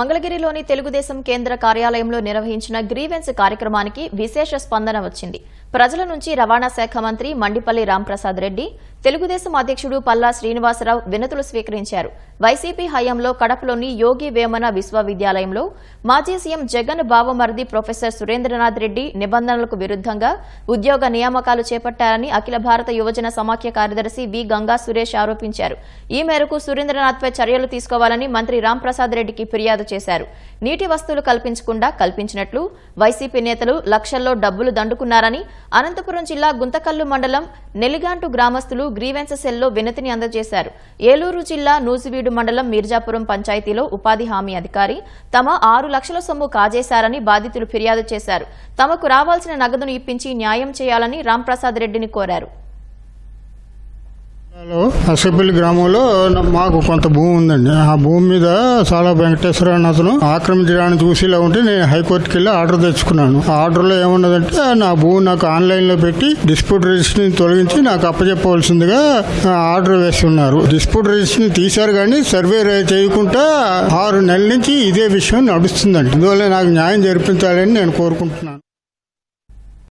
మంగళగిరిలోని తెలుగుదేశం కేంద్ర కార్యాలయంలో నిర్వహించిన గ్రీవెన్స్ కార్యక్రమానికి విశేష స్పందన వచ్చింది. ప్రజల నుంచి రవాణా శాఖ మంత్రి మండిపల్లి రాంప్రసాద్ రెడ్డి తెలుగుదేశం అధ్యక్షుడు పల్లా శ్రీనివాసరావు వినతులు స్వీకరించారు. వైసీపీ హయాంలో కడపలోని యోగి వేమన విశ్వవిద్యాలయంలో మాజీ సీఎం జగన్ బావమరిది ప్రొఫెసర్ సురేంద్రనాథ్ రెడ్డి నిబంధనలకు విరుద్ధంగా ఉద్యోగ నియామకాలు చేపట్టారని అఖిల భారత యువజన సమాఖ్య కార్యదర్శి వి. గంగా సురేష్ ఆరోపించారు. ఈ మేరకు సురేంద్రనాథ్పై చర్యలు తీసుకోవాలని మంత్రి రాంప్రసాద్ రెడ్డికి ఫిర్యాదు చేశారు. నీటి వస్తువులు కల్పించకుండా కల్పించినట్లు వైసీపీ నేతలు లక్షల్లో డబ్బులు దండుకున్నారని అనంతపురం జిల్లా గుంతకల్లు మండలం నెలిగాంటు గ్రామస్తులు గ్రీవెన్స్ సెల్లో వినతిని అందజేశారు. ఏలూరు జిల్లా నూజివీడు మండలం మీర్జాపురం పంచాయతీలో ఉపాధి హామీ అధికారి తమ ఆరు లక్షల సొమ్ము కాజేశారని బాధితులు ఫిర్యాదు చేశారు. తమకు రావాల్సిన నగదును ఇప్పించి న్యాయం చేయాలని రాంప్రసాద్ రెడ్డిని కోరారు. హలో. అసెంబ్లీ గ్రామంలో మాకు కొంత భూమి ఉందండి. ఆ భూమి మీద చాలా వెంకటేశ్వర అతను ఆక్రమించడాన్ని చూసి ఇలా ఉంటే నేను హైకోర్టుకి వెళ్ళి ఆర్డర్ తెచ్చుకున్నాను. ఆ ఆర్డర్లో ఏమున్నదంటే నా భూమి నాకు ఆన్లైన్లో పెట్టి డిస్ప్యూట్ రిజిస్ట్రీని తొలగించి నాకు అప్పచెప్పవలసిందిగా ఆర్డర్ వేసి ఉన్నారు డిస్ప్యూట్ రిజిస్ట్రీని తీశారు కానీ సర్వే చేయకుండా ఆరు నెలల నుంచి ఇదే విషయం నడుస్తుందండి. అందువల్ల నాకు న్యాయం జరిపించాలని నేను కోరుకుంటున్నాను.